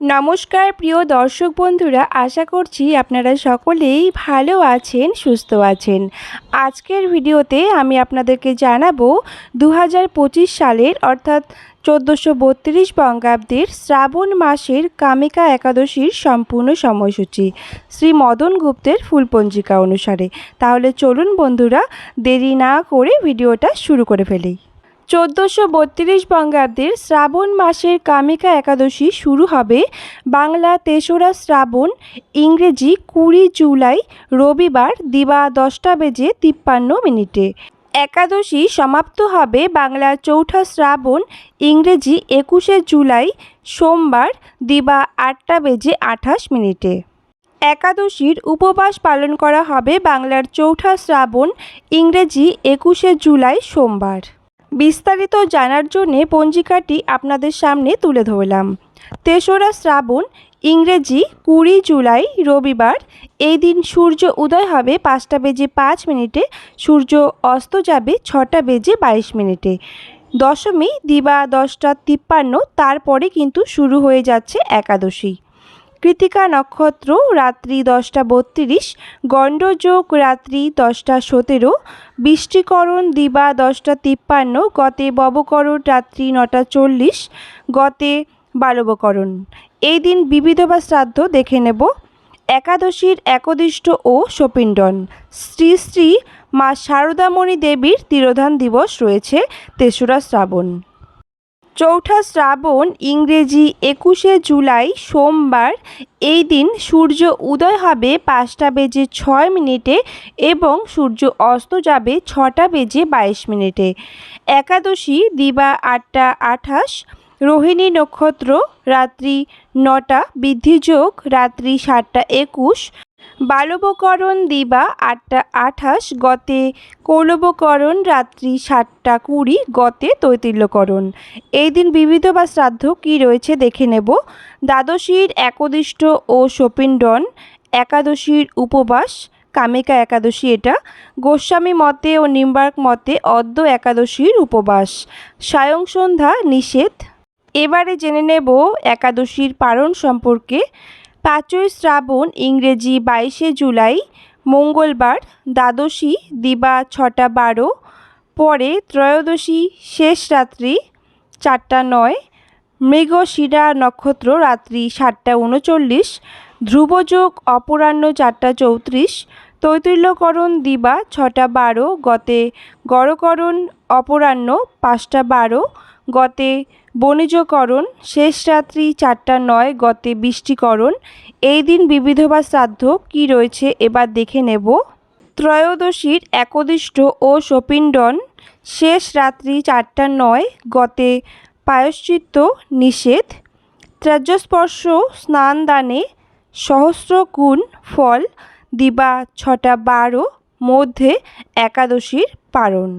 নমস্কার, প্রিয় দর্শক বন্ধুরা, আশা করছি আপনারা সকলেই ভালো আছেন, সুস্থ আছেন। আজকের ভিডিওতে আমি আপনাদেরকে জানাব দু হাজার পঁচিশ সালের, অর্থাৎ চোদ্দোশো বত্রিশ বঙ্গাব্দের শ্রাবণ মাসের কামিকা একাদশীর সম্পূর্ণ সময়সূচি, শ্রী মদন গুপ্তের ফুলপঞ্জিকা অনুসারে। তাহলে চলুন বন্ধুরা, দেরি না করে ভিডিওটা শুরু করে ফেলি। চোদ্দোশো বত্রিশ বঙ্গাব্দের শ্রাবণ মাসের কামিকা একাদশী শুরু হবে বাংলা তেসরা শ্রাবণ, ইংরেজি কুড়ি জুলাই, রবিবার দিবা দশটা বেজে তিপ্পান্ন মিনিটে। একাদশী সমাপ্ত হবে বাংলা চৌঠা শ্রাবণ, ইংরেজি একুশে জুলাই, সোমবার দিবা আটটা বেজে আঠাশ মিনিটে। একাদশীর উপবাস পালন করা হবে বাংলার চৌঠা শ্রাবণ, ইংরেজি একুশে জুলাই, সোমবার। বিস্তারিত জানার জন্যে পঞ্জিকাটি আপনাদের সামনে তুলে ধরলাম। তেসরা শ্রাবণ, ইংরেজি, কুড়ি জুলাই, রবিবার। এই দিন সূর্য উদয় হবে পাঁচটা বেজে পাঁচ মিনিটে, সূর্য অস্ত যাবে ছটা বেজে বাইশ মিনিটে। দশমী দিবা দশটা তিপ্পান্ন, তারপরে কিন্তু শুরু হয়ে যাচ্ছে একাদশী। কৃতিকা নক্ষত্র, রাত্রি দশটা বত্রিশ, গণ্ডযোগ রাত্রি দশটা সতেরো, বৃষ্টিকরণ দিবা দশটা তিপ্পান্ন, গতে ববকরণ রাত্রি নটা চল্লিশ, গতে বালবকরণ। এই দিন বিবিধ বা শ্রাদ্ধ দেখে নেব। একাদশীর একদিষ্ট ও সপিণ্ডন শ্রী শ্রী মা শারদামণি দেবীর তিরোধান দিবস রয়েছে তেসরা শ্রাবণ। চৌঠা শ্রাবণ ইংরেজি একুশে জুলাই সোমবার, এই দিন সূর্য উদয় হবে পাঁচটা বেজে ছয় মিনিটে এবং সূর্য অস্ত যাবে ছটা বেজে বাইশ মিনিটে। একাদশী, দিবা আটটা আঠাশ, রোহিণী নক্ষত্র, রাত্রি নটা, বৃদ্ধিযোগ, রাত্রি সাতটা একুশ বালবকরণ দিবা আটটা আঠাশ, গতে কৌলবকরণ রাত্রি সাতটা কুড়ি, গতে তৈতিল্যকরণ। এই দিন বিবিধ বা শ্রাদ্ধ কী রয়েছে দেখে নেব। দ্বাদশীর একদিষ্ট ও সপিণ্ডন একাদশীর উপবাস, কামিকা একাদশী এটা, গোস্বামী মতে ও নিম্বার্ক মতে অদ্য একাদশীর উপবাস। সায়ং সন্ধ্যা নিষেধ। এবারে জেনে নেব একাদশীর পারণ সম্পর্কে। পাঁচই শ্রাবণ, ইংরেজি বাইশে জুলাই, মঙ্গলবার, দ্বাদশী, দিবা ছটা বারো, পরে ত্রয়োদশী, শেষ রাত্রি, চারটা নয়, মৃগশিরা নক্ষত্র, রাত্রি সাতটা উনচল্লিশ, ধ্রুবযোগ অপরাহ্ন চারটা চৌত্রিশ, তৈতুল্যকরণ দিবা ছটা বারো, গতে গড়করণ অপরাহ্ন পাঁচটা বারো, গতে বণিজকরণ, শেষ রাত্রি চারটা নয় গতে বৃষ্টিকরণ, এই দিন বিবিধ বা শ্রাদ্ধ, কী রয়েছে এবার দেখে নেব। ত্রয়োদশীর একদিষ্ট ও সপিণ্ডন শেষ রাত্রি চারটা নয় গতে পায়শ্চিত্ত নিষেধ ত্রাজ্যস্পর্শ সহস্র গুণ ফল, দিবা ছটা বারো, মধ্যে একাদশীর পারণ।